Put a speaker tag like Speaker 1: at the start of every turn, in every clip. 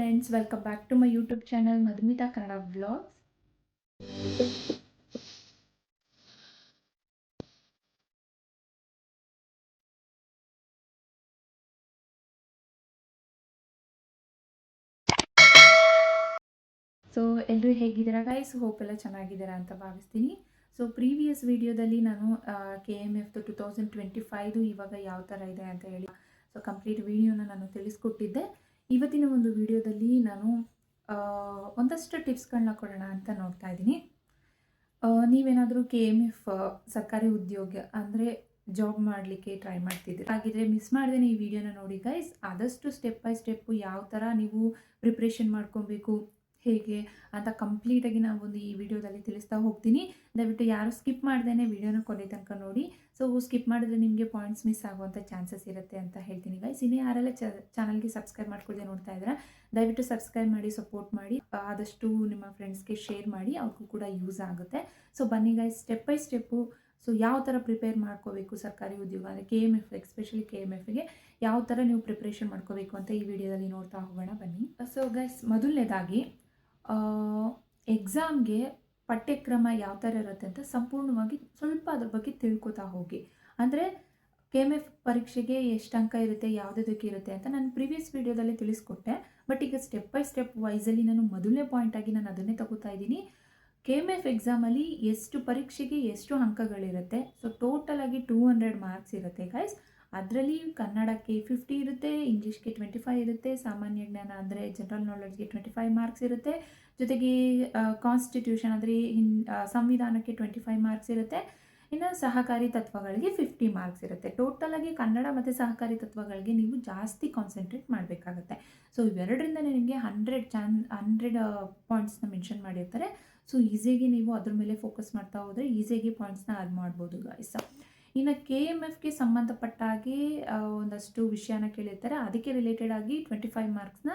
Speaker 1: Friends welcome back to my YouTube channel Madhumitha Kannada vlogs so ಎಲ್ಲರೂ ಹೇಗಿದ್ದೀರಾ guys hope ಎಲ್ಲ ಚೆನ್ನಾಗಿದ್ದೀರಾ ಅಂತ ಭಾವಿಸ್ತೀನಿ. ಸೊ ಪ್ರೀವಿಯಸ್ ವಿಡಿಯೋದಲ್ಲಿ ನಾನು K M F two thousand twenty ಫೈವ್ದು ಇವಾಗ ಯಾವ ಥರ ಇದೆ ಅಂತ ಹೇಳಿ ಸೊ ಕಂಪ್ಲೀಟ್ ವಿಡಿಯೋನ ನಾನು ತಿಳಿಸ್ಕೊಟ್ಟಿದ್ದೆ. ಇವತ್ತಿನ ಒಂದು ವಿಡಿಯೋದಲ್ಲಿ ನಾನು ಒಂದಷ್ಟು ಟಿಪ್ಸ್ಗಳನ್ನ ಕೊಡೋಣ ಅಂತ ನೋಡ್ತಾ ಇದ್ದೀನಿ. ನೀವೇನಾದರೂ ಕೆ ಎಂ ಎಫ್ ಸರ್ಕಾರಿ ಉದ್ಯೋಗ ಅಂದರೆ ಜಾಬ್ ಮಾಡಲಿಕ್ಕೆ ಟ್ರೈ ಮಾಡ್ತಿದ್ದೀರಿ? ಹಾಗಿದ್ರೆ ಮಿಸ್ ಮಾಡ್ದೇನೆ ಈ ವಿಡಿಯೋನ ನೋಡಿ ಗೈಸ್ ಆದಷ್ಟು ಸ್ಟೆಪ್ ಬೈ ಸ್ಟೆಪ್ಪು ಯಾವ ಥರ ನೀವು ಪ್ರಿಪ್ರೇಷನ್ ಮಾಡ್ಕೊಬೇಕು, ಹೇಗೆ ಅಂತ ಕಂಪ್ಲೀಟಾಗಿ ನಾನು ಒಂದು ಈ ವಿಡಿಯೋದಲ್ಲಿ ತಿಳಿಸ್ತಾ ಹೋಗ್ತೀನಿ. ದಯವಿಟ್ಟು ಯಾರು ಸ್ಕಿಪ್ ಮಾಡ್ದೇ ವಿಡಿಯೋನ ಕೊನೆ ತನಕ ನೋಡಿ. ಸೊ ಸ್ಕಿಪ್ ಮಾಡಿದ್ರೆ ನಿಮಗೆ ಪಾಯಿಂಟ್ಸ್ ಮಿಸ್ ಆಗುವಂಥ ಚಾನ್ಸಸ್ ಇರುತ್ತೆ ಅಂತ ಹೇಳ್ತೀನಿ ಗೈಸ್ ಇನ್ನೇ ಯಾರೆಲ್ಲ ಚಾನಲ್ಗೆ ಸಬ್ಸ್ಕ್ರೈಬ್ ಮಾಡ್ಕೊಳ್ಳದೆ ನೋಡ್ತಾ ಇದ್ದಾರೆ, ದಯವಿಟ್ಟು ಸಬ್ಸ್ಕ್ರೈಬ್ ಮಾಡಿ ಸಪೋರ್ಟ್ ಮಾಡಿ, ಆದಷ್ಟು ನಿಮ್ಮ ಫ್ರೆಂಡ್ಸ್ಗೆ ಶೇರ್ ಮಾಡಿ, ಅವ್ರಿಗೂ ಕೂಡ ಯೂಸ್ ಆಗುತ್ತೆ. ಸೊ ಬನ್ನಿ guys step by step so ಯಾವ ಥರ ಪ್ರಿಪೇರ್ ಮಾಡ್ಕೋಬೇಕು ಸರ್ಕಾರಿ ಉದ್ಯೋಗ ಅಂದರೆ K M F especially K M ಎಫ್ಗೆ ಯಾವ ಥರ ನೀವು ಪ್ರಿಪ್ರೇಷನ್ ಮಾಡ್ಕೋಬೇಕು ಅಂತ ಈ ವಿಡಿಯೋದಲ್ಲಿ ನೋಡ್ತಾ ಹೋಗೋಣ ಬನ್ನಿ. ಸೊ ಗೈಸ್ ಮೊದಲನೇದಾಗಿ ಎಕ್ಸಾಮ್ಗೆ ಪಠ್ಯಕ್ರಮ ಯಾವ ಥರ ಇರುತ್ತೆ ಅಂತ ಸಂಪೂರ್ಣವಾಗಿ ಸ್ವಲ್ಪ ಅದ್ರ ಬಗ್ಗೆ ತಿಳ್ಕೊತಾ ಹೋಗಿ. ಅಂದರೆ ಕೆ ಎಂ ಎಫ್ ಪರೀಕ್ಷೆಗೆ ಎಷ್ಟು ಅಂಕ ಇರುತ್ತೆ ಯಾವುದಕ್ಕೆ ಇರುತ್ತೆ ಅಂತ ನಾನು ಪ್ರೀವಿಯಸ್ ವೀಡಿಯೋದಲ್ಲಿ ತಿಳಿಸ್ಕೊಟ್ಟೆ. ಬಟ್ ಈಗ ಸ್ಟೆಪ್ ಬೈ ಸ್ಟೆಪ್ ವೈಸಲ್ಲಿ ನಾನು ಮೊದಲನೇ ಪಾಯಿಂಟಾಗಿ ನಾನು ಅದನ್ನೇ ತಗೋತಾ ಇದ್ದೀನಿ. ಕೆ ಎಂ ಎಫ್ ಎಕ್ಸಾಮಲ್ಲಿ ಎಷ್ಟು ಪರೀಕ್ಷೆಗೆ ಎಷ್ಟು ಅಂಕಗಳಿರುತ್ತೆ? ಸೊ ಟೋಟಲ್ ಆಗಿ ಟೂ ಹಂಡ್ರೆಡ್ ಮಾರ್ಕ್ಸ್ ಇರುತ್ತೆ ಗೈಸ್ ಅದರಲ್ಲಿ ಕನ್ನಡಕ್ಕೆ ಫಿಫ್ಟಿ ಇರುತ್ತೆ, ಇಂಗ್ಲೀಷ್ಗೆ ಟ್ವೆಂಟಿ ಫೈವ್ ಇರುತ್ತೆ, ಸಾಮಾನ್ಯ ಜ್ಞಾನ ಅಂದರೆ ಜನರಲ್ ನಾಲೆಡ್ಜ್ಗೆ ಟ್ವೆಂಟಿ ಫೈವ್ ಮಾರ್ಕ್ಸ್ ಇರುತ್ತೆ. ಜೊತೆಗೆ ಕಾನ್ಸ್ಟಿಟ್ಯೂಷನ್ ಅಂದರೆ ಹಿನ್ ಸಂವಿಧಾನಕ್ಕೆ ಟ್ವೆಂಟಿ ಫೈವ್ ಮಾರ್ಕ್ಸ್ ಇರುತ್ತೆ. ಇನ್ನು ಸಹಕಾರಿ ತತ್ವಗಳಿಗೆ ಫಿಫ್ಟಿ ಮಾರ್ಕ್ಸ್ ಇರುತ್ತೆ. ಟೋಟಲ್ ಆಗಿ ಕನ್ನಡ ಮತ್ತು ಸಹಕಾರಿ ತತ್ವಗಳಿಗೆ ನೀವು ಜಾಸ್ತಿ ಕಾನ್ಸಂಟ್ರೇಟ್ ಮಾಡಬೇಕಾಗತ್ತೆ. ಸೊ ಇವೆರಡರಿಂದ ನಿಮಗೆ ಹಂಡ್ರೆಡ್ ಚಾನ್ ಹಂಡ್ರೆಡ್ ಪಾಯಿಂಟ್ಸ್ನ ಮೆನ್ಷನ್ ಮಾಡಿರ್ತಾರೆ. ಸೊ ಈಸಿಯಾಗಿ ನೀವು ಅದ್ರ ಮೇಲೆ ಫೋಕಸ್ ಮಾಡ್ತಾ ಹೋದರೆ ಈಸಿಯಾಗಿ ಪಾಯಿಂಟ್ಸ್ನ ಆ್ಯಡ್ ಮಾಡ್ಬೋದು ಗಾಯ್ಸ್ ಇನ್ನು ಕೆ ಎಂ ಎಫ್ಗೆ ಸಂಬಂಧಪಟ್ಟ ಹಾಗೆ ಒಂದಷ್ಟು ವಿಷಯನ ಕೇಳಿರ್ತಾರೆ. ಅದಕ್ಕೆ ರಿಲೇಟೆಡ್ ಆಗಿ ಟ್ವೆಂಟಿ ಫೈವ್ ಮಾರ್ಕ್ಸ್ನ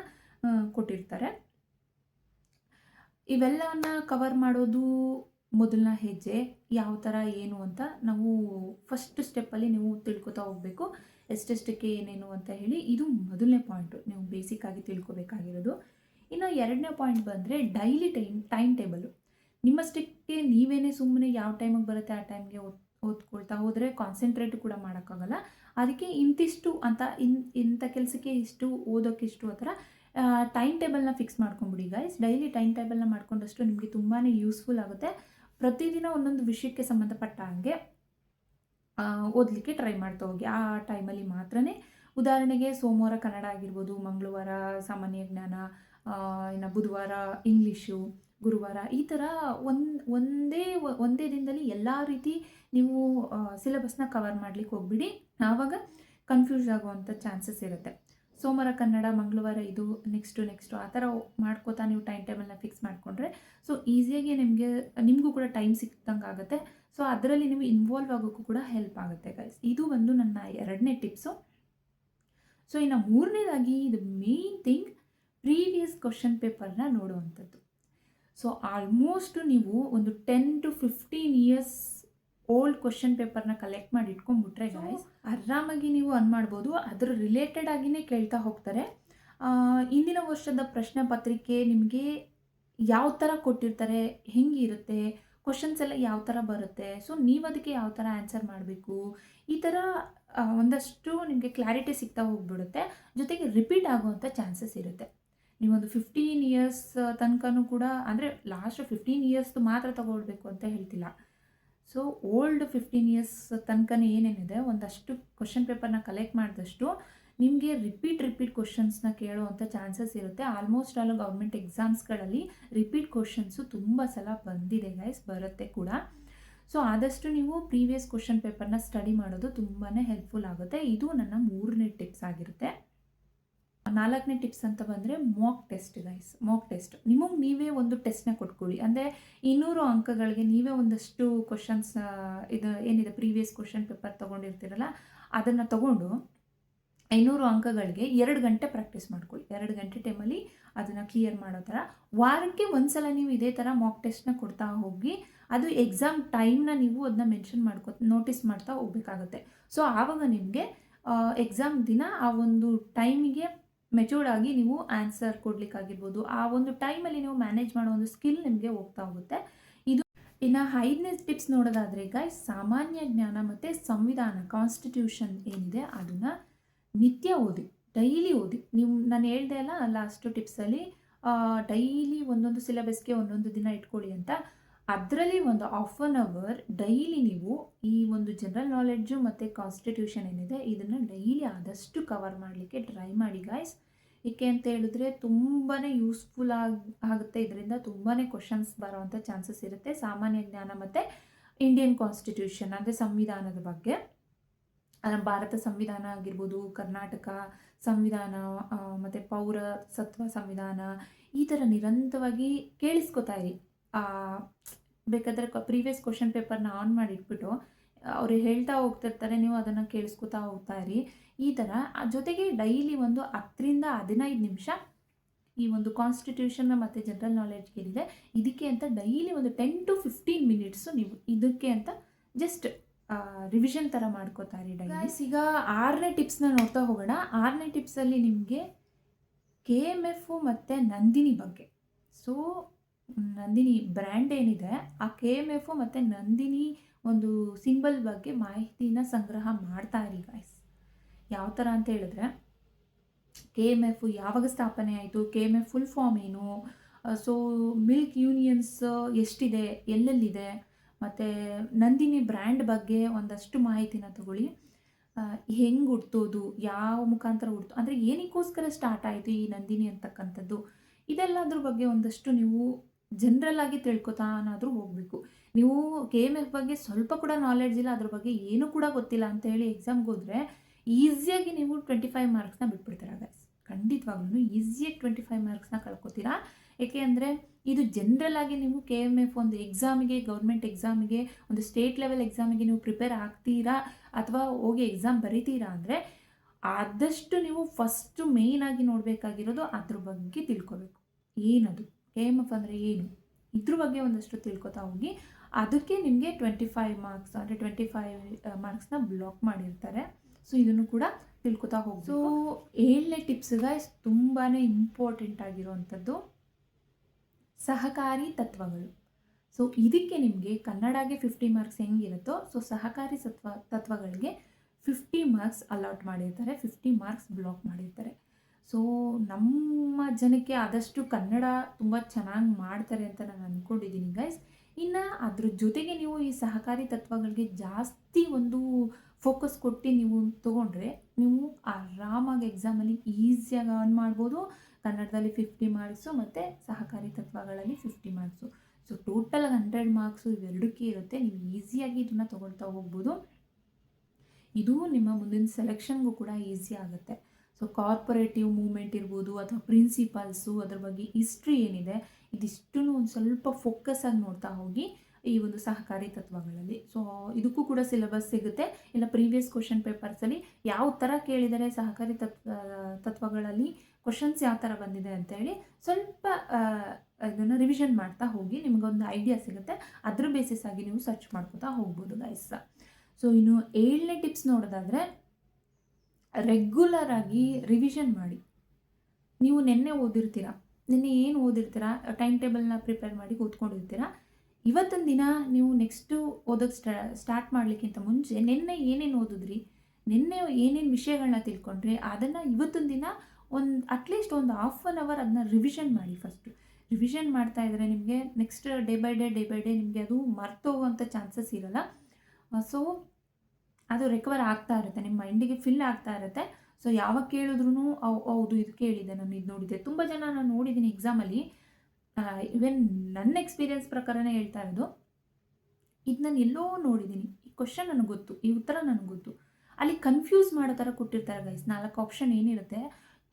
Speaker 1: ಕೊಟ್ಟಿರ್ತಾರೆ. ಇವೆಲ್ಲವನ್ನ ಕವರ್ ಮಾಡೋದು ಮೊದಲನ ಹೆಜ್ಜೆ, ಯಾವ ಥರ ಏನು ಅಂತ ನಾವು ಫಸ್ಟ್ ಸ್ಟೆಪ್ಪಲ್ಲಿ ನೀವು ತಿಳ್ಕೊತಾ ಹೋಗಬೇಕು. ಎಷ್ಟೆಷ್ಟಕ್ಕೆ, ಏನೇನು ಅಂತ ಹೇಳಿ ಇದು ಮೊದಲನೇ ಪಾಯಿಂಟು ನೀವು ಬೇಸಿಕ್ಕಾಗಿ ತಿಳ್ಕೊಬೇಕಾಗಿರೋದು. ಇನ್ನು ಎರಡನೇ ಪಾಯಿಂಟ್ ಬಂದರೆ ಡೈಲಿ ಟೈಮ್ ಟೈಮ್ ಟೇಬಲು ನಿಮ್ಮಷ್ಟಕ್ಕೆ ನೀವೇನೇ ಸುಮ್ಮನೆ ಯಾವ ಟೈಮಿಗೆ ಬರುತ್ತೆ ಆ ಟೈಮ್ಗೆ ಓದ್ಕೊಳ್ತಾ ಹೋದರೆ ಕಾನ್ಸಂಟ್ರೇಟ್ ಕೂಡ ಮಾಡೋಕ್ಕಾಗಲ್ಲ. ಅದಕ್ಕೆ ಇಂತಿಷ್ಟು ಅಂತ ಇನ್, ಇಂಥ ಕೆಲಸಕ್ಕೆ ಇಷ್ಟು, ಓದೋಕ್ಕೆ ಇಷ್ಟು ಆ ಥರ ಟೈಮ್ ಟೇಬಲ್ನ ಫಿಕ್ಸ್ ಮಾಡ್ಕೊಂಬಿಡಿ ಗೈಸ್ ಡೈಲಿ ಟೈಮ್ ಟೇಬಲ್ನ ಮಾಡ್ಕೊಂಡಷ್ಟು ನಿಮಗೆ ತುಂಬಾ ಯೂಸ್ಫುಲ್ ಆಗುತ್ತೆ. ಪ್ರತಿದಿನ ಒಂದೊಂದು ವಿಷಯಕ್ಕೆ ಸಂಬಂಧಪಟ್ಟ ಹಾಗೆ ಓದಲಿಕ್ಕೆ ಟ್ರೈ ಮಾಡ್ತಾ ಹೋಗಿ. ಆ ಟೈಮಲ್ಲಿ ಮಾತ್ರನೇ ಉದಾಹರಣೆಗೆ ಸೋಮವಾರ ಕನ್ನಡ ಆಗಿರ್ಬೋದು, ಮಂಗಳವಾರ ಸಾಮಾನ್ಯ ಜ್ಞಾನ ಇನ್ನು ಬುಧವಾರ ಇಂಗ್ಲೀಷು ಗುರುವಾರ. ಈ ಥರ ಒಂದು, ಒಂದೇ ಒಂದೇ ದಿನದಲ್ಲಿ ಎಲ್ಲ ರೀತಿ ನೀವು ಸಿಲೆಬಸ್ನ ಕವರ್ ಮಾಡ್ಲಿಕ್ಕೆ ಹೋಗ್ಬಿಡಿ. ಆವಾಗ ಕನ್ಫ್ಯೂಸ್ ಆಗುವಂಥ ಚಾನ್ಸಸ್ ಇರುತ್ತೆ. ಸೋಮವಾರ ಕನ್ನಡ, ಮಂಗಳವಾರ ಇದು ನೆಕ್ಸ್ಟು ನೆಕ್ಸ್ಟು ಆ ಥರ ಮಾಡ್ಕೋತಾ ನೀವು ಟೈಮ್ ಟೇಬಲ್ನ ಫಿಕ್ಸ್ ಮಾಡಿಕೊಂಡ್ರೆ ಸೊ ಈಸಿಯಾಗಿ ನಿಮಗೆ, ನಿಮಗೂ ಕೂಡ ಟೈಮ್ ಸಿಕ್ದಂಗೆ ಆಗುತ್ತೆ. ಸೊ ಅದರಲ್ಲಿ ನೀವು ಇನ್ವಾಲ್ವ್ ಆಗೋಕ್ಕೂ ಕೂಡ ಹೆಲ್ಪ್ ಆಗುತ್ತೆ ಗೈಸ್ ಇದು ಒಂದು ನನ್ನ ಎರಡನೇ ಟಿಪ್ಸು ಸೊ ಇನ್ನು ಮೂರನೇದಾಗಿ ಇದು ಮೇನ್ ಥಿಂಗ್ ಪ್ರೀವಿಯಸ್ ಕ್ವಶನ್ ಪೇಪರ್ನ ನೋಡುವಂಥದ್ದು. ಸೊ ಆಲ್ಮೋಸ್ಟ್ ನೀವು ಒಂದು ten to fifteen years old question ಪೇಪರ್ನ ಕಲೆಕ್ಟ್ ಮಾಡಿ ಇಟ್ಕೊಂಡ್ಬಿಟ್ರೆ ಗಾಯ್ಸ್ ಆರಾಮಾಗಿ ನೀವು ಅನ್ ಮಾಡ್ಬೋದು. ಅದ್ರ ರಿಲೇಟೆಡ್ ಆಗಿನೇ ಕೇಳ್ತಾ ಹೋಗ್ತಾರೆ. ಇಂದಿನ ವರ್ಷದ ಪ್ರಶ್ನೆ ಪತ್ರಿಕೆ ನಿಮಗೆ ಯಾವ ಥರ ಕೊಟ್ಟಿರ್ತಾರೆ ಹೆಂಗಿರುತ್ತೆ ಕ್ವಶನ್ಸ್ ಎಲ್ಲ ಯಾವ ಥರ ಬರುತ್ತೆ ಸೊ ನೀವು ಅದಕ್ಕೆ ಯಾವ ಥರ ಆನ್ಸರ್ ಮಾಡಬೇಕು ಈ ಥರ ಒಂದಷ್ಟು ನಿಮಗೆ ಕ್ಲಾರಿಟಿ ಸಿಗ್ತಾ ಹೋಗ್ಬಿಡುತ್ತೆ. ಜೊತೆಗೆ ರಿಪೀಟ್ ಆಗುವಂಥ ಚಾನ್ಸಸ್ ಇರುತ್ತೆ. ನೀವೊಂದು ಫಿಫ್ಟೀನ್ ಇಯರ್ಸ್ ತನಕನೂ ಕೂಡ, ಅಂದರೆ ಲಾಸ್ಟ್ ಫಿಫ್ಟೀನ್ ಇಯರ್ಸ್ದು ಮಾತ್ರ ತಗೊಳ್ಬೇಕು ಅಂತ ಹೇಳ್ತಿಲ್ಲ. ಸೊ ಓಲ್ಡ್ ಫಿಫ್ಟೀನ್ ಇಯರ್ಸ್ ತನಕನೇ ಏನೇನಿದೆ, ಒಂದಷ್ಟು ಕ್ವಶನ್ ಪೇಪರ್ನ ಕಲೆಕ್ಟ್ ಮಾಡಿದಷ್ಟು ನಿಮಗೆ ರಿಪೀಟ್ ರಿಪೀಟ್ ಕ್ವಶನ್ಸ್ನ ಕೇಳೋವಂಥ ಚಾನ್ಸಸ್ ಇರುತ್ತೆ. ಆಲ್ಮೋಸ್ಟ್ ಆಲ್ ಗೌರ್ಮೆಂಟ್ ಎಕ್ಸಾಮ್ಸ್ಗಳಲ್ಲಿ ರಿಪೀಟ್ ಕ್ವಶನ್ಸು ತುಂಬ ಸಲ ಬಂದಿದೆ ಗೈಸ್ ಬರುತ್ತೆ ಕೂಡ. ಸೊ ಆದಷ್ಟು ನೀವು ಪ್ರೀವಿಯಸ್ ಕ್ವಶನ್ ಪೇಪರ್ನ ಸ್ಟಡಿ ಮಾಡೋದು ತುಂಬಾ ಹೆಲ್ಪ್ಫುಲ್ ಆಗುತ್ತೆ. ಇದು ನನ್ನ ಮೂರನೇ ಟಿಪ್ಸ್ ಆಗಿರುತ್ತೆ. ನಾಲ್ಕನೇ ಟಿಪ್ಸ್ ಅಂತ ಬಂದರೆ mock test guys mock test ನಿಮಗೆ ನೀವೇ ಒಂದು ಟೆಸ್ಟ್ನ ಕೊಟ್ಕೊಳ್ಳಿ ಅಂದರೆ ಇನ್ನೂರು ಅಂಕಗಳಿಗೆ ನೀವೇ ಒಂದಷ್ಟು ಕ್ವಶನ್ಸ್ ಇದು ಏನಿದೆ ಪ್ರೀವಿಯಸ್ ಕ್ವಶನ್ ಪೇಪರ್ ತೊಗೊಂಡಿರ್ತೀರಲ್ಲ, ಅದನ್ನು ತಗೊಂಡು ಐನೂರು ಅಂಕಗಳಿಗೆ ಎರಡು ಗಂಟೆ ಪ್ರಾಕ್ಟೀಸ್ ಮಾಡ್ಕೊಳ್ಳಿ ಎರಡು ಗಂಟೆ ಟೈಮಲ್ಲಿ ಅದನ್ನು ಕ್ಲಿಯರ್ ಮಾಡೋ ಥರ. ವಾರಕ್ಕೆ ಒಂದ್ಸಲ ನೀವು ಇದೇ ಥರ ಮಾಕ್ ಟೆಸ್ಟ್ನ ಕೊಡ್ತಾ ಹೋಗಿ, ಅದು ಎಕ್ಸಾಮ್ ಟೈಮ್ನ ನೀವು ಅದನ್ನ ಮೆನ್ಷನ್ ಮಾಡ್ಕೊ ನೋಟಿಸ್ ಮಾಡ್ತಾ ಹೋಗ್ಬೇಕಾಗುತ್ತೆ. ಸೊ ಆವಾಗ ನಿಮಗೆ ಎಕ್ಸಾಮ್ ದಿನ ಆ ಒಂದು ಟೈಮಿಗೆ ಮೆಚೂರ್ಡ್ ಆಗಿ ನೀವು ಆನ್ಸರ್ ಕೊಡ್ಲಿಕ್ಕಾಗಿರ್ಬೋದು. ಆ ಒಂದು ಟೈಮಲ್ಲಿ ನೀವು ಮ್ಯಾನೇಜ್ ಮಾಡೋ ಒಂದು ಸ್ಕಿಲ್ ನಿಮಗೆ ಹೋಗ್ತಾ ಹೋಗುತ್ತೆ. ಇದು ಇನ್ನು ಐದನೇ ಟಿಪ್ಸ್ ನೋಡೋದಾದರೆ ಈಗ ಸಾಮಾನ್ಯ ಜ್ಞಾನ ಮತ್ತು ಸಂವಿಧಾನ ಕಾನ್ಸ್ಟಿಟ್ಯೂಷನ್ ಏನಿದೆ ಅದನ್ನು ನಿತ್ಯ ಓದಿ ಡೈಲಿ ಓದಿ. ನಿಮ್ಮ ನಾನು ಹೇಳ್ದೆ ಅಲ್ಲ ಲಾಸ್ಟು ಟಿಪ್ಸಲ್ಲಿ ಡೈಲಿ ಒಂದೊಂದು ಸಿಲೆಬಸ್ಗೆ ಒಂದೊಂದು ದಿನ ಇಟ್ಕೊಳ್ಳಿ ಅಂತ. ಅದರಲ್ಲಿ ಒಂದು ಹಾಫ್ ಆನ್ ಅವರ್ ಡೈಲಿ ನೀವು ಈ ಒಂದು ಜನರಲ್ ನಾಲೆಡ್ಜು ಮತ್ತು ಕಾನ್ಸ್ಟಿಟ್ಯೂಷನ್ ಏನಿದೆ, ಇದನ್ನು ಡೈಲಿ ಆದಷ್ಟು ಕವರ್ ಮಾಡಲಿಕ್ಕೆ ಟ್ರೈ ಮಾಡಿ ಗಾಯ್ಸ್ ಏಕೆ ಅಂತ ಹೇಳಿದ್ರೆ ತುಂಬಾ ಯೂಸ್ಫುಲ್ ಆಗಿ, ಆಗುತ್ತೆ. ಇದರಿಂದ ತುಂಬಾ ಕ್ವಶನ್ಸ್ ಬರೋವಂಥ ಚಾನ್ಸಸ್ ಇರುತ್ತೆ ಸಾಮಾನ್ಯ ಜ್ಞಾನ ಮತ್ತು ಇಂಡಿಯನ್ ಕಾನ್ಸ್ಟಿಟ್ಯೂಷನ್ ಅಂದರೆ ಸಂವಿಧಾನದ ಬಗ್ಗೆ. ಭಾರತ ಸಂವಿಧಾನ ಆಗಿರ್ಬೋದು, ಕರ್ನಾಟಕ ಸಂವಿಧಾನ ಮತ್ತು ಪೌರಸತ್ವ ಸಂವಿಧಾನ ಈ ಥರ ನಿರಂತರವಾಗಿ ಕೇಳಿಸ್ಕೊತಾ ಇರಿ. ಬೇಕಾದರೆ ಪ್ರೀವಿಯಸ್ ಕ್ವಶನ್ ಪೇಪರ್ನ ಆನ್ ಮಾಡಿ ಇಟ್ಬಿಟ್ಟು ಅವರು ಹೇಳ್ತಾ ಹೋಗ್ತಿರ್ತಾರೆ ನೀವು ಅದನ್ನು ಕೇಳಿಸ್ಕೊತಾ ಹೋಗ್ತಾ ಇರಿ. ಈ ಥರ ಜೊತೆಗೆ ಡೈಲಿ ಒಂದು ಹತ್ತರಿಂದ ಹದಿನೈದು ನಿಮಿಷ ಈ ಒಂದು ಕಾನ್ಸ್ಟಿಟ್ಯೂಷನ್ ಮತ್ತು ಜನರಲ್ ನಾಲೆಡ್ಜ್ ಏನಿದೆ ಇದಕ್ಕೆ ಅಂತ ಡೈಲಿ ಒಂದು ಟೆನ್ ಟು ಫಿಫ್ಟೀನ್ ಮಿನಿಟ್ಸು ನೀವು ಇದಕ್ಕೆ ಅಂತ ಜಸ್ಟ್ ರಿವಿಷನ್ ಥರ ಮಾಡ್ಕೋತಾ ಇರಿ ಡೈಲಿ ಈಗ ಆರನೇ ಟಿಪ್ಸ್ನ ನೋಡ್ತಾ ಹೋಗೋಣ. ಆರನೇ ಟಿಪ್ಸಲ್ಲಿ ನಿಮಗೆ ಕೆ ಎಂ ಎಫ್ ಮತ್ತು ನಂದಿನಿ ಬಗ್ಗೆ. ಸೊ ನಂದಿನಿ ಬ್ರ್ಯಾಂಡ್ ಏನಿದೆ, ಆ ಕೆ ಎಂ ಎಫ್ ಮತ್ತು ನಂದಿನಿ ಒಂದು ಸಿಂಬಲ್ ಬಗ್ಗೆ ಮಾಹಿತಿನ ಸಂಗ್ರಹ ಮಾಡ್ತಾ ಇರಿ ಗಾಯ್ಸ್ ಯಾವ ಥರ ಅಂತ ಹೇಳಿದ್ರೆ ಕೆ ಎಂ ಎಫ್ ಯಾವಾಗ ಸ್ಥಾಪನೆ ಆಯಿತು K M F full form ಏನು ಸೊ ಮಿಲ್ಕ್ ಯೂನಿಯನ್ಸ್ ಎಷ್ಟಿದೆ, ಎಲ್ಲೆಲ್ಲಿದೆ, ಮತ್ತು ನಂದಿನಿ ಬ್ರ್ಯಾಂಡ್ ಬಗ್ಗೆ ಒಂದಷ್ಟು ಮಾಹಿತಿನ ತಗೊಳ್ಳಿ. ಹೆಂಗೆ ಹುಡ್ತೋದು ಯಾವ ಮುಖಾಂತರ ಹುಡ್ತು ಅಂದರೆ ಏನಕ್ಕೋಸ್ಕರ ಸ್ಟಾರ್ಟ್ ಆಯಿತು ಈ ನಂದಿನಿ ಅಂತಕ್ಕಂಥದ್ದು. ಇದೆಲ್ಲದ್ರ ಬಗ್ಗೆ ಒಂದಷ್ಟು ನೀವು ಜನರಲ್ ಆಗಿ ತಿಳ್ಕೊತಾನಾದರೂ ಹೋಗಬೇಕು. ನೀವು ಕೆ ಎಂ ಎಫ್ ಬಗ್ಗೆ ಸ್ವಲ್ಪ ಕೂಡ ನಾಲೆಡ್ಜ್ ಇಲ್ಲ, ಅದ್ರ ಬಗ್ಗೆ ಏನೂ ಕೂಡ ಗೊತ್ತಿಲ್ಲ ಅಂತ ಹೇಳಿ ಎಕ್ಸಾಮ್ಗೆ ಹೋದರೆ ಈಸಿಯಾಗಿ ನೀವು ಟ್ವೆಂಟಿ ಫೈವ್ ಮಾರ್ಕ್ಸ್ನ ಬಿಟ್ಬಿಡ್ತೀರಾ ಗೈಸ್ ಖಂಡಿತವಾಗ್ಲೂ ಈಸಿಯಾಗಿ ಟ್ವೆಂಟಿ ಫೈವ್ ಮಾರ್ಕ್ಸ್ನ ಕಳ್ಕೊತೀರಾ. ಏಕೆ ಅಂದರೆ ಇದು ಜನರಲ್ ಆಗಿ ನೀವು ಕೆ ಎಂ ಎಫ್ ಒಂದು ಎಕ್ಸಾಮಿಗೆ ಗೌರ್ಮೆಂಟ್ ಎಕ್ಸಾಮಿಗೆ ಒಂದು ಸ್ಟೇಟ್ ಲೆವೆಲ್ ಎಕ್ಸಾಮಿಗೆ ನೀವು ಪ್ರಿಪೇರ್ ಆಗ್ತೀರಾ ಅಥವಾ ಹೋಗಿ ಎಕ್ಸಾಮ್ ಬರೀತೀರಾ ಅಂದರೆ ಆದಷ್ಟು ನೀವು ಫಸ್ಟು ಮೇಯ್ನಾಗಿ ನೋಡಬೇಕಾಗಿರೋದು ಅದ್ರ ಬಗ್ಗೆ ತಿಳ್ಕೊಬೇಕು. ಏನದು? ಎಫ್ ಅಂದರೆ ಏನು? ಇದ್ರ ಬಗ್ಗೆ ಒಂದಷ್ಟು ತಿಳ್ಕೊತಾ ಹೋಗಿ. ಅದಕ್ಕೆ ನಿಮಗೆ ಟ್ವೆಂಟಿ ಫೈವ್ ಮಾರ್ಕ್ಸ್ ಅಂದರೆ ಟ್ವೆಂಟಿ ಫೈವ್ ಮಾರ್ಕ್ಸ್ನ ಬ್ಲಾಕ್ ಮಾಡಿರ್ತಾರೆ. ಸೊ ಇದನ್ನು ಕೂಡ ತಿಳ್ಕೊತಾ ಹೋಗಿ ಸೊ ಏಳನೇ ಟಿಪ್ಸ್ ಗೈಸ್ ತುಂಬಾ ಇಂಪಾರ್ಟೆಂಟ್ ಆಗಿರುವಂಥದ್ದು ಸಹಕಾರಿ ತತ್ವಗಳು. ಸೊ ಇದಕ್ಕೆ ನಿಮಗೆ ಕನ್ನಡಗೆ ಫಿಫ್ಟಿ ಮಾರ್ಕ್ಸ್ ಹೆಂಗಿರುತ್ತೋ ಸೊ ಸಹಕಾರಿ ತತ್ವ ತತ್ವಗಳಿಗೆ ಫಿಫ್ಟಿ ಮಾರ್ಕ್ಸ್ ಅಲಾಟ್ ಮಾಡಿರ್ತಾರೆ ಫಿಫ್ಟಿ ಮಾರ್ಕ್ಸ್ ಬ್ಲಾಕ್ ಮಾಡಿರ್ತಾರೆ. ಸೊ ನಮ್ಮ ಜನಕ್ಕೆ ಆದಷ್ಟು ಕನ್ನಡ ತುಂಬ ಚೆನ್ನಾಗಿ ಮಾಡ್ತಾರೆ ಅಂತ ನಾನು ಅಂದ್ಕೊಂಡಿದ್ದೀನಿ ಗೈಸ್ ಇನ್ನು ಅದ್ರ ಜೊತೆಗೆ ನೀವು ಈ ಸಹಕಾರಿ ತತ್ವಗಳಿಗೆ ಜಾಸ್ತಿ ಒಂದು ಫೋಕಸ್ ಕೊಟ್ಟು ನೀವು ತೊಗೊಂಡ್ರೆ ನೀವು ಆರಾಮಾಗಿ ಎಕ್ಸಾಮಲ್ಲಿ ಈಸಿಯಾಗಿ ಅರ್ನ್ ಮಾಡ್ಬೋದು. ಕನ್ನಡದಲ್ಲಿ ಫಿಫ್ಟಿ ಮಾರ್ಕ್ಸು ಮತ್ತು ಸಹಕಾರಿ ತತ್ವಗಳಲ್ಲಿ fifty marks so total hundred marks ಇವೆರಡಕ್ಕೆ ಇರುತ್ತೆ. ನೀವು ಈಸಿಯಾಗಿ ಇದನ್ನು ತೊಗೊಳ್ತಾ ಹೋಗ್ಬೋದು. ಇದು ನಿಮ್ಮ ಮುಂದಿನ ಸೆಲೆಕ್ಷನ್ಗೂ ಕೂಡ ಈಸಿ ಆಗುತ್ತೆ. ಸೊ ಕಾರ್ಪೊರೇಟಿವ್ ಮೂಮೆಂಟ್ ಇರ್ಬೋದು ಅಥವಾ ಪ್ರಿನ್ಸಿಪಲ್ಸು ಅದ್ರ ಬಗ್ಗೆ ಹಿಸ್ಟ್ರಿ ಏನಿದೆ ಇದಿಷ್ಟೂ ಒಂದು ಸ್ವಲ್ಪ ಫೋಕಸ್ ಆಗಿ ನೋಡ್ತಾ ಹೋಗಿ ಈ ಒಂದು ಸಹಕಾರಿ ತತ್ವಗಳಲ್ಲಿ. ಸೊ ಇದಕ್ಕೂ ಕೂಡ ಸಿಲೆಬಸ್ ಸಿಗುತ್ತೆ. ಇಲ್ಲ ಪ್ರೀವಿಯಸ್ ಕ್ವಶನ್ ಪೇಪರ್ಸಲ್ಲಿ ಯಾವ ಥರ ಕೇಳಿದರೆ ಸಹಕಾರಿ ತತ್ವ ತತ್ವಗಳಲ್ಲಿ ಕ್ವಶನ್ಸ್ ಯಾವ ಥರ ಬಂದಿದೆ ಅಂತ ಹೇಳಿ ಸ್ವಲ್ಪ ಇದನ್ನು ರಿವಿಷನ್ ಮಾಡ್ತಾ ಹೋಗಿ ನಿಮಗೊಂದು ಐಡಿಯಾ ಸಿಗುತ್ತೆ. ಅದ್ರ ಬೇಸಿಸ್ ಆಗಿ ನೀವು ಸರ್ಚ್ ಮಾಡ್ಕೋತಾ ಹೋಗ್ಬೋದು ಗೈಸ್ ಸೊ ಇನ್ನು ಏಳನೇ ಟಿಪ್ಸ್ ನೋಡೋದಾದರೆ ರೆಗ್ಯುಲರ್ ಆಗಿ ರಿವಿಷನ್ ಮಾಡಿ. ನೀವು ನಿನ್ನೆ ಓದಿರ್ತೀರ? ನಿನ್ನೆ ಏನು ಓದಿರ್ತೀರ? ಟೈಮ್ ಟೇಬಲ್ನ ಪ್ರಿಪೇರ್ ಮಾಡಿ ಕೂತ್ಕೊಂಡಿರ್ತೀರ? ಇವತ್ತಿನ ದಿನ ನೀವು ನೆಕ್ಸ್ಟು ಓದೋಕ್ಕೆ ಸ್ಟಾ ಸ್ಟಾರ್ಟ್ ಮಾಡಲಿಕ್ಕಿಂತ ಮುಂಚೆ ನಿನ್ನೆ ಏನೇನು ಓದಿದ್ರಿ? ನಿನ್ನೆ ಏನೇನು ವಿಷಯಗಳನ್ನ ತಿಳ್ಕೊಂಡ್ರಿ? ಅದನ್ನು ಇವತ್ತಿನ ದಿನ ಒಂದು ಅಟ್ಲೀಸ್ಟ್ ಒಂದು ಹಾಫ್ ಆನ್ ಅವರ್ ಅದನ್ನ ರಿವಿಷನ್ ಮಾಡಿ ಫಸ್ಟು ರಿವಿಷನ್ ಮಾಡ್ತಾ ಇದ್ದರೆ ನಿಮಗೆ next day by day day by day ನಿಮಗೆ ಅದು ಮರ್ತೋಗುವಂಥ ಚಾನ್ಸಸ್ ಇರೋಲ್ಲ. ಸೊ ಅದು ರಿಕವರ್ ಆಗ್ತಾ ಇರುತ್ತೆ ನಿಮ್ಮ ಮೈಂಡಿಗೆ ಫಿಲ್ ಆಗ್ತಾ ಇರುತ್ತೆ. ಸೊ ಯಾವಾಗ ಕೇಳಿದ್ರು ಹೌದು ಇದು ಕೇಳಿದೆ, ನಾನು ಇದು ನೋಡಿದೆ. ತುಂಬ ಜನ ನಾನು ನೋಡಿದ್ದೀನಿ ಎಕ್ಸಾಮಲ್ಲಿ ಇವನ್ ನನ್ನ ಎಕ್ಸ್ಪೀರಿಯೆನ್ಸ್ ಪ್ರಕಾರನೇ ಹೇಳ್ತಾ ಇರೋದು, ಇದು ನಾನು ಎಲ್ಲೋ ನೋಡಿದ್ದೀನಿ ಈ ಕ್ವಶನ್ ನನಗೆ ಗೊತ್ತು, ಈ ಉತ್ತರ ನನಗೆ ಗೊತ್ತು. ಅಲ್ಲಿ ಕನ್ಫ್ಯೂಸ್ ಮಾಡೋ ಥರ ಕೊಟ್ಟಿರ್ತಾರೆ ಗೈಸ್ ನಾಲ್ಕು ಆಪ್ಷನ್ ಏನಿರುತ್ತೆ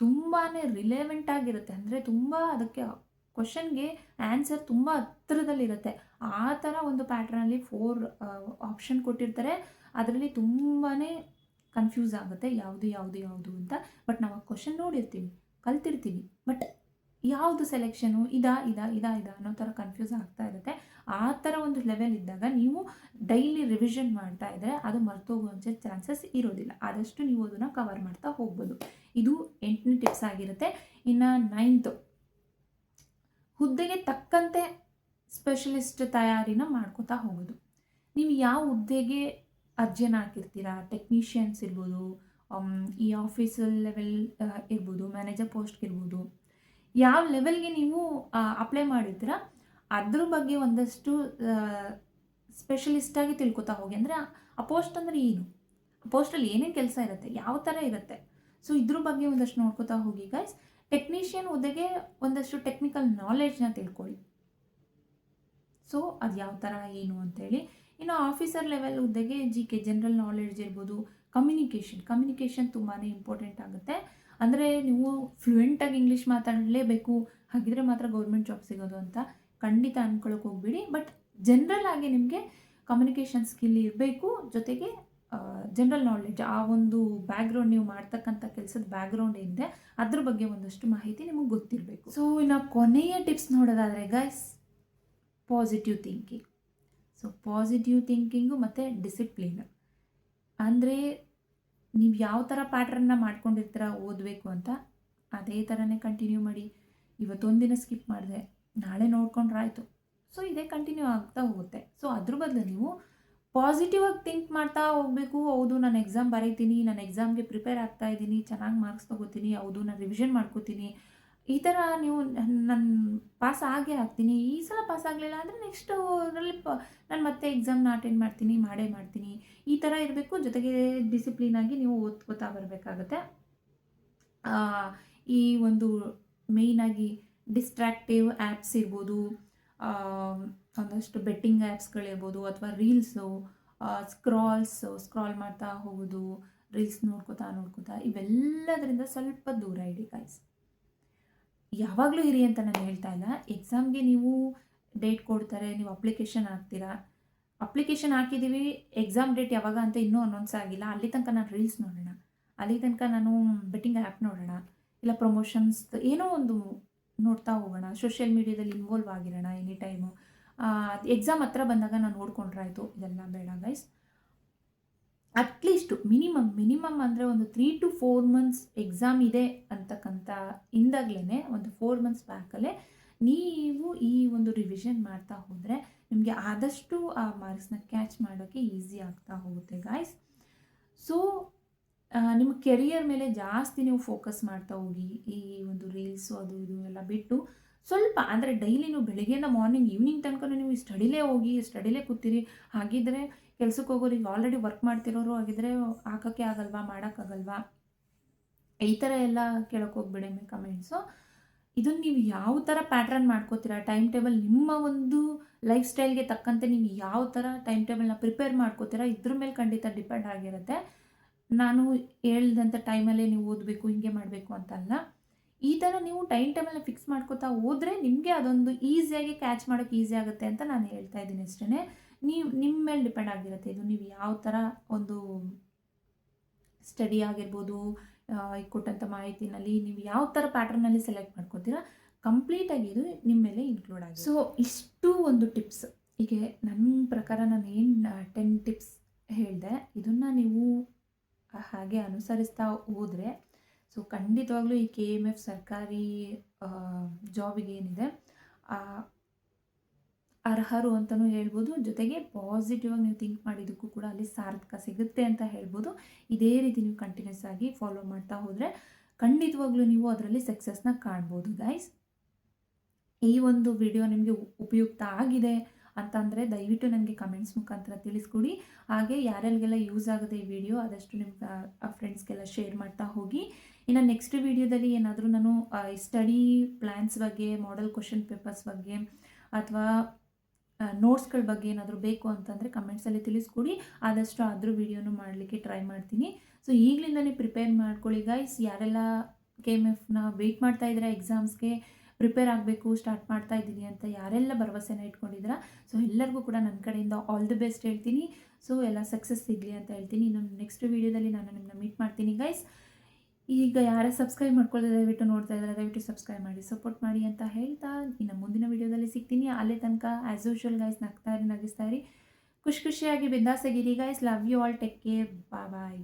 Speaker 1: ತುಂಬಾ ರಿಲೆವೆಂಟ್ ಆಗಿರುತ್ತೆ. ಅಂದರೆ ತುಂಬ ಅದಕ್ಕೆ ಕ್ವಶನ್ಗೆ ಆನ್ಸರ್ ತುಂಬ ಹತ್ತಿರದಲ್ಲಿರುತ್ತೆ ಆ ಥರ ಒಂದು ಪ್ಯಾಟ್ರನಲ್ಲಿ ಫೋರ್ ಆಪ್ಷನ್ ಕೊಟ್ಟಿರ್ತಾರೆ. ಅದರಲ್ಲಿ ತುಂಬಾ ಕನ್ಫ್ಯೂಸ್ ಆಗುತ್ತೆ ಯಾವುದು ಯಾವುದು ಯಾವುದು ಅಂತ. ಬಟ್ ನಾವು ಆ ಕ್ವಶನ್ ನೋಡಿರ್ತೀವಿ, ಕಲ್ತಿರ್ತೀವಿ. ಬಟ್ ಯಾವುದು ಸೆಲೆಕ್ಷನು ಇದಾ ಇದಾ ಇದಾ ಇದಾ ಅನ್ನೋ ಥರ ಕನ್ಫ್ಯೂಸ್ ಆಗ್ತಾ ಇರುತ್ತೆ. ಆ ಥರ ಒಂದು ಲೆವೆಲ್ ಇದ್ದಾಗ ನೀವು ಡೈಲಿ ರಿವಿಷನ್ ಮಾಡ್ತಾ ಇದ್ದರೆ ಅದು ಮರ್ತೋಗುವಂಥ ಚಾನ್ಸಸ್ ಇರೋದಿಲ್ಲ. ಆದಷ್ಟು ನೀವು ಅದನ್ನು ಕವರ್ ಮಾಡ್ತಾ ಹೋಗ್ಬೋದು. ಇದು ಎಂಟನೇ ಟಿಪ್ಸ್ ಆಗಿರುತ್ತೆ. ಇನ್ನು ನೈನ್ತ್ ಹುದ್ದೆಗೆ ತಕ್ಕಂತೆ ಸ್ಪೆಷಲಿಸ್ಟ್ ತಯಾರಿನ ಮಾಡ್ಕೋತಾ ಹೋಗೋದು. ನೀವು ಯಾವ ಹುದ್ದೆಗೆ ಅರ್ಜಿಯನ್ನು ಹಾಕಿರ್ತೀರಾ? ಟೆಕ್ನಿಷಿಯನ್ಸ್ ಇರ್ಬೋದು ಈ ಆಫೀಸ್ ಲೆವೆಲ್ ಇರ್ಬೋದು ಮ್ಯಾನೇಜರ್ ಪೋಸ್ಟ್ಗೆ ಇರ್ಬೋದು. ಯಾವ ಲೆವೆಲ್ಗೆ ನೀವು ಅಪ್ಲೈ ಮಾಡಿರ್ತೀರ? ಅದ್ರ ಬಗ್ಗೆ ಒಂದಷ್ಟು ಸ್ಪೆಷಲಿಸ್ಟಾಗಿ ತಿಳ್ಕೊತಾ ಹೋಗಿ. ಅಂದರೆ, ಆ ಪೋಸ್ಟ್ ಅಂದರೆ ಏನು? ಪೋಸ್ಟಲ್ಲಿ ಏನೇನು ಕೆಲಸ ಇರುತ್ತೆ? ಯಾವ ಥರ ಇರುತ್ತೆ? ಸೊ ಇದ್ರ ಬಗ್ಗೆ ಒಂದಷ್ಟು ನೋಡ್ಕೋತಾ ಹೋಗಿ ಗೈಸ್ ಟೆಕ್ನಿಷಿಯನ್ ಹುದ್ದೆಗೆ ಒಂದಷ್ಟು ಟೆಕ್ನಿಕಲ್ ನಾಲೆಡ್ಜ್ನ ತಿಳ್ಕೊಳ್ಳಿ. ಸೊ ಅದು ಯಾವ ಥರ ಏನು ಅಂತೇಳಿ ಇನ್ನು ಆಫೀಸರ್ ಲೆವೆಲ್ ಹುದ್ದೆಗೆ ಜಿ ಕೆ ಜನರಲ್ ನಾಲೆಡ್ಜ್ ಇರ್ಬೋದು ಕಮ್ಯುನಿಕೇಷನ್ ಕಮ್ಯುನಿಕೇಷನ್ ತುಂಬಾ ಇಂಪಾರ್ಟೆಂಟ್ ಆಗುತ್ತೆ. ಅಂದರೆ ನೀವು ಫ್ಲೂಯೆಂಟಾಗಿ ಇಂಗ್ಲೀಷ್ ಮಾತಾಡಲೇಬೇಕು. ಹಾಗಿದ್ರೆ ಮಾತ್ರ ಗೌರ್ಮೆಂಟ್ ಜಾಬ್ ಸಿಗೋದು ಅಂತ ಖಂಡಿತ ಅಂದ್ಕೊಳಕ್ಕೆ ಹೋಗ್ಬೇಡಿ. ಬಟ್ ಜನರಲ್ ಆಗಿ ನಿಮಗೆ ಕಮ್ಯುನಿಕೇಷನ್ ಸ್ಕಿಲ್ ಇರಬೇಕು. ಜೊತೆಗೆ ಜನರಲ್ ನಾಲೆಡ್ಜ್ ಆ ಒಂದು ಬ್ಯಾಕ್ಗ್ರೌಂಡ್ ನೀವು ಮಾಡ್ತಕ್ಕಂಥ ಕೆಲಸದ ಬ್ಯಾಕ್ಗ್ರೌಂಡ್ ಇದೆ ಅದ್ರ ಬಗ್ಗೆ ಒಂದಷ್ಟು ಮಾಹಿತಿ ನಿಮಗೆ ಗೊತ್ತಿರಬೇಕು. ಸೊ ಇನ್ನು ಕೊನೆಯ ಟಿಪ್ಸ್ ನೋಡೋದಾದರೆ guys positive thinking so positive thinking ಮತ್ತು ಡಿಸಿಪ್ಲಿನ್ ಅಂದರೆ ನೀವು ಯಾವ ಥರ ಪ್ಯಾಟ್ರನ್ನ ಮಾಡ್ಕೊಂಡಿರ್ತೀರ ಓದಬೇಕು ಅಂತ, ಅದೇ ಥರನೇ ಕಂಟಿನ್ಯೂ ಮಾಡಿ. ಇವತ್ತೊಂದಿನ ಸ್ಕಿಪ್ ಮಾಡಿದೆ, ನಾಳೆ ನೋಡ್ಕೊಂಡ್ರೆ ಆಯಿತು. ಸೊ ಇದೇ ಕಂಟಿನ್ಯೂ ಆಗ್ತಾ ಹೋಗುತ್ತೆ. ಸೊ ಅದ್ರ ಬದಲು ನೀವು ಪಾಸಿಟಿವ್ ಆಗಿ ಥಿಂಕ್ ಮಾಡ್ತಾ ಹೋಗಬೇಕು. ಹೌದು, ನಾನು ಎಕ್ಸಾಮ್ ಬರೀತೀನಿ, ನಾನು ಎಕ್ಸಾಮ್ಗೆ ಪ್ರಿಪೇರ್ ಆಗ್ತಾ ಇದ್ದೀನಿ, ಚೆನ್ನಾಗಿ ಮಾರ್ಕ್ಸ್ ತೊಗೋತೀನಿ, ಹೌದು, ನಾನು ರಿವಿಷನ್ ಮಾಡ್ಕೋತೀನಿ. ಈ ಥರ ನೀವು ನನ್ನ ಪಾಸ್ ಆಗೇ ಆಗ್ತೀನಿ. ಈ ಸಲ ಪಾಸ್ ಆಗಲಿಲ್ಲ ಅಂದರೆ ನೆಕ್ಸ್ಟ್ ಅದರಲ್ಲಿ ಪ, ನಾನು ಮತ್ತೆ ಎಕ್ಸಾಮ್ನ ಅಟೆಂಡ್ ಮಾಡ್ತೀನಿ, ಮಾಡೇ ಮಾಡ್ತೀನಿ. ಈ ಥರ ಇರಬೇಕು. ಜೊತೆಗೆ ಡಿಸಿಪ್ಲಿನಾಗಿ ನೀವು ಓದ್ಕೋತಾ ಬರಬೇಕಾಗತ್ತೆ. ಈ ಒಂದು ಮೇಯ್ನಾಗಿ ಡಿಸ್ಟ್ರಾಕ್ಟಿವ್ ಆ್ಯಪ್ಸ್ ಇರ್ಬೋದು. ಒಂದಷ್ಟು ಬೆಟ್ಟಿಂಗ್ ಆ್ಯಪ್ಸ್ಗಳಿರ್ಬೋದು ಅಥವಾ ರೀಲ್ಸು ಸ್ಕ್ರಾಲ್ಸು ಸ್ಕ್ರಾಲ್ ಮಾಡ್ತಾ ಹೋಗೋದು ರೀಲ್ಸ್ ನೋಡ್ಕೋತಾ ನೋಡ್ಕೋತಾ ಇವೆಲ್ಲದರಿಂದ ಸ್ವಲ್ಪ ದೂರ ಇಡಿ ಗಾಯ್ಸ್ ಯಾವಾಗಲೂ ಇರಿ ಅಂತ ನಾನು ಹೇಳ್ತಾ ಇಲ್ಲ. ಎಕ್ಸಾಮ್ಗೆ ನೀವು ಡೇಟ್ ಕೊಡ್ತಾರೆ, ನೀವು ಅಪ್ಲಿಕೇಶನ್ ಹಾಕ್ತೀರಾ? ಅಪ್ಲಿಕೇಶನ್ ಹಾಕಿದ್ದೀವಿ ಎಕ್ಸಾಮ್ ಡೇಟ್ ಯಾವಾಗ ಅಂತ ಇನ್ನೂ ಅನೌನ್ಸ್ ಆಗಿಲ್ಲ. ಅಲ್ಲಿ ತನಕ ನಾನು ರೀಲ್ಸ್ ನೋಡೋಣ. ಅಲ್ಲಿ ತನಕ ನಾನು ಬೆಟ್ಟಿಂಗ್ ಆ್ಯಪ್ ನೋಡೋಣ. ಇಲ್ಲ ಪ್ರಮೋಷನ್ಸ್ ಏನೋ ಒಂದು ನೋಡ್ತಾ ಹೋಗೋಣ. ಸೋಷಿಯಲ್ ಮೀಡ್ಯಾದಲ್ಲಿ ಇನ್ವಾಲ್ವ್ ಆಗಿರೋಣ ಎನಿ ಟೈಮು ಎಕ್ಸಾಮ್ ಹತ್ರ ಬಂದಾಗ ನಾನು ನೋಡ್ಕೊಂಡ್ರಾಯ್ತು ಇದೆಲ್ಲ ಬೇಡ ಗೈಸ್ ಅಟ್ಲೀಸ್ಟು ಮಿನಿಮಮ್ ಮಿನಿಮಮ್ ಅಂದರೆ ಒಂದು three to four months exam ಇದೆ ಅಂತಕ್ಕಂಥ ಇಂದಾಗಲೇ ಒಂದು ಫೋರ್ ಮಂತ್ಸ್ ಬ್ಯಾಕಲ್ಲೇ ನೀವು ಈ ಒಂದು ರಿವಿಷನ್ ಮಾಡ್ತಾ ಹೋದರೆ ನಿಮಗೆ ಆದಷ್ಟು ಆ ಮಾರ್ಕ್ಸ್ನ ಕ್ಯಾಚ್ ಮಾಡೋಕ್ಕೆ ಈಸಿ ಆಗ್ತಾ ಹೋಗುತ್ತೆ ಗಾಯ್ಸ್ ಸೊ ನಿಮ್ಮ ಕೆರಿಯರ್ ಮೇಲೆ ಜಾಸ್ತಿ ನೀವು ಫೋಕಸ್ ಮಾಡ್ತಾ ಹೋಗಿ, ಈ ಒಂದು ರೀಲ್ಸು ಅದು ಇದು ಎಲ್ಲ ಬಿಟ್ಟು ಸ್ವಲ್ಪ ಅಂದರೆ ಡೈಲಿ ನೀವು ಬೆಳಿಗ್ಗೆಯಿಂದ ಮಾರ್ನಿಂಗ್ ಈವ್ನಿಂಗ್ ತನಕ ನೀವು ಸ್ಟಡಿಲೇ ಹೋಗಿ ಸ್ಟಡಿಲೇ ಕೂತೀರಿ. ಹಾಗಿದ್ರೆ ಕೆಲ್ಸಕ್ಕೆ ಹೋಗೋರು ಈಗ ಆಲ್ರೆಡಿ ವರ್ಕ್ ಮಾಡ್ತಿರೋರು ಆಗಿದ್ರೆ ಹಾಕೋಕ್ಕೆ ಆಗಲ್ವಾ ಮಾಡೋಕ್ಕಾಗಲ್ವಾ ಈ ಥರ ಎಲ್ಲ ಕೇಳೋಕೆ ಹೋಗ್ಬೇಡಿ ಕಮೆಂಟ್ಸು ಇದನ್ನು ನೀವು ಯಾವ ಥರ ಪ್ಯಾಟ್ರನ್ ಮಾಡ್ಕೋತೀರಾ? ಟೈಮ್ ಟೇಬಲ್ ನಿಮ್ಮ ಒಂದು ಲೈಫ್ ಸ್ಟೈಲ್ಗೆ ತಕ್ಕಂತೆ ನೀವು ಯಾವ ಥರ ಟೈಮ್ ಟೇಬಲ್ನ ಪ್ರಿಪೇರ್ ಮಾಡ್ಕೋತೀರಾ? ಇದ್ರ ಮೇಲೆ ಖಂಡಿತ ಡಿಪೆಂಡ್ ಆಗಿರುತ್ತೆ. ನಾನು ಹೇಳ್ದಂಥ ಟೈಮಲ್ಲೇ ನೀವು ಓದಬೇಕು, ಹಿಂಗೆ ಮಾಡಬೇಕು ಅಂತಲ್ಲ ಈ ಥರ ನೀವು ಟೈಮ್ ಟೇಬಲ್ನ ಫಿಕ್ಸ್ ಮಾಡ್ಕೋತಾ ಹೋದರೆ ನಿಮಗೆ ಅದೊಂದು ಈಸಿಯಾಗಿ ಕ್ಯಾಚ್ ಮಾಡೋಕ್ಕೆ ಈಸಿ ಆಗುತ್ತೆ ಅಂತ ನಾನು ಹೇಳ್ತಾ ಇದ್ದೀನಿ ಅಷ್ಟೇ ನೀವು ನಿಮ್ಮ ಮೇಲೆ ಡಿಪೆಂಡ್ ಆಗಿರುತ್ತೆ. ಇದು ನೀವು ಯಾವ ಥರ ಒಂದು ಸ್ಟಡಿ ಆಗಿರ್ಬೋದು ಈ ಕೊಟ್ಟಂಥ ಮಾಹಿತಿನಲ್ಲಿ ನೀವು ಯಾವ ಥರ ಪ್ಯಾಟ್ರನಲ್ಲಿ ಸೆಲೆಕ್ಟ್ ಮಾಡ್ಕೊತೀರಾ ಕಂಪ್ಲೀಟಾಗಿ ಇದು ನಿಮ್ಮ ಮೇಲೆ ಇನ್ಕ್ಲೂಡ್ ಆಗಿದೆ ಸೊ ಇಷ್ಟು ಒಂದು ಟಿಪ್ಸ್ ಹೀಗೆ ನನ್ನ ಪ್ರಕಾರ ನಾನು ಏನು ಟೆನ್ ಟಿಪ್ಸ್ ಹೇಳಿದೆ, ಇದನ್ನು ನೀವು ಹಾಗೆ ಅನುಸರಿಸ್ತಾ ಹೋದರೆ ಸೊ ಖಂಡಿತವಾಗ್ಲೂ ಈ ಕೆ ಎಂ ಎಫ್ ಸರ್ಕಾರಿ ಜಾಬಿಗೆ ಏನಿದೆ ಅರ್ಹರು ಅಂತಲೂ ಹೇಳ್ಬೋದು. ಜೊತೆಗೆ ಪಾಸಿಟಿವ್ ಆಗಿ ನೀವು ಥಿಂಕ್ ಮಾಡಿದ್ದಕ್ಕೂ ಕೂಡ ಅಲ್ಲಿ ಸಾರ್ಥಕ ಸಿಗುತ್ತೆ ಅಂತ ಹೇಳ್ಬೋದು. ಇದೇ ರೀತಿ ನೀವು ಕಂಟಿನ್ಯೂಸ್ ಆಗಿ ಫಾಲೋ ಮಾಡ್ತಾ ಹೋದರೆ ಖಂಡಿತವಾಗ್ಲೂ ನೀವು ಅದರಲ್ಲಿ ಸಕ್ಸಸ್ನ ಕಾಣ್ಬೋದು ಗೈಸ್ ಈ ಒಂದು ವಿಡಿಯೋ ನಿಮಗೆ ಉಪಯುಕ್ತ ಆಗಿದೆ ಅಂತಂದರೆ ದಯವಿಟ್ಟು ನನಗೆ ಕಮೆಂಟ್ಸ್ ಮುಖಾಂತರ ತಿಳಿಸ್ಕೊಡಿ. ಹಾಗೆ ಯಾರ್ಯಾರಿಗೆಲ್ಲ ಯೂಸ್ ಆಗುತ್ತೆ ಈ ವಿಡಿಯೋ ಆದಷ್ಟು ನಿಮ್ಮ ಫ್ರೆಂಡ್ಸ್ಗೆಲ್ಲ ಶೇರ್ ಮಾಡ್ತಾ ಹೋಗಿ. ಇನ್ನು ನೆಕ್ಸ್ಟ್ ವಿಡಿಯೋದಲ್ಲಿ ಏನಾದರೂ ನಾನು ಸ್ಟಡಿ ಪ್ಲ್ಯಾನ್ಸ್ ಬಗ್ಗೆ ಮಾಡೆಲ್ ಕ್ವಶನ್ ಪೇಪರ್ಸ್ ಬಗ್ಗೆ, ಅಥವಾ ನೋಟ್ಸ್ಗಳ ಬಗ್ಗೆ ಏನಾದರೂ ಬೇಕು ಅಂತಂದರೆ ಕಮೆಂಟ್ಸಲ್ಲಿ ತಿಳಿಸ್ಕೊಡಿ. ಆದಷ್ಟು ಅದ್ರ ವಿಡಿಯೋನು ಮಾಡಲಿಕ್ಕೆ ಟ್ರೈ ಮಾಡ್ತೀನಿ. ಸೊ ಈಗಲಿಂದನೇ ಪ್ರಿಪೇರ್ ಮಾಡ್ಕೊಳ್ಳಿ ಗೈಸ್ ಯಾರೆಲ್ಲ ಕೆ ಎಂ ಎಫ್ನ ವೆಯ್ಟ್ ಮಾಡ್ತಾ ಇದ್ದೀರಾ ಎಕ್ಸಾಮ್ಸ್ಗೆ ಪ್ರಿಪೇರ್ ಆಗಬೇಕು ಸ್ಟಾರ್ಟ್ ಮಾಡ್ತಾ ಇದ್ದೀನಿ ಅಂತ ಯಾರೆಲ್ಲ ಭರವಸೆನ ಇಟ್ಕೊಂಡಿದ್ದೀರಾ? ಸೊ ಎಲ್ಲರಿಗೂ ಕೂಡ ನನ್ನ ಕಡೆಯಿಂದ ಆಲ್ ದಿ ಬೆಸ್ಟ್ ಹೇಳ್ತೀನಿ. ಸೊ ಎಲ್ಲ ಸಕ್ಸಸ್ ಸಿಗಲಿ ಅಂತ ಹೇಳ್ತೀನಿ. ನಮ್ಮ ನೆಕ್ಸ್ಟ್ ವೀಡಿಯೋದಲ್ಲಿ ನಾನು ನಿಮ್ಮನ್ನ ಮೀಟ್ ಮಾಡ್ತೀನಿ ಗೈಸ್ ಈಗ ಯಾರೇ ಸಬ್ಸ್ಕ್ರೈಬ್ ಮಾಡ್ಕೊಳ್ಳೋದು ದಯವಿಟ್ಟು ನೋಡ್ತಾ ಇದ್ದಾರೆ, ದಯವಿಟ್ಟು ಸಬ್ಸ್ಕ್ರೈಬ್ ಮಾಡಿ ಸಪೋರ್ಟ್ ಮಾಡಿ ಅಂತ ಹೇಳ್ತಾ ಇನ್ನು ಮುಂದಿನ ವೀಡಿಯೋದಲ್ಲಿ ಸಿಗ್ತೀನಿ. ಅಲ್ಲೇ ತನಕ ಆ್ಯಸ್ ಯೂಶುವಲ್ ಗೈಸ್ ನಗ್ತಾ ಇರಿ, ನಗಿಸ್ತಾ ಇರಿ. ಖುಷಿ ಖುಷಿಯಾಗಿ ಬಿದ್ದಾಸಗಿರಿ guys love you all take care ಬಾ ಬಾಯ್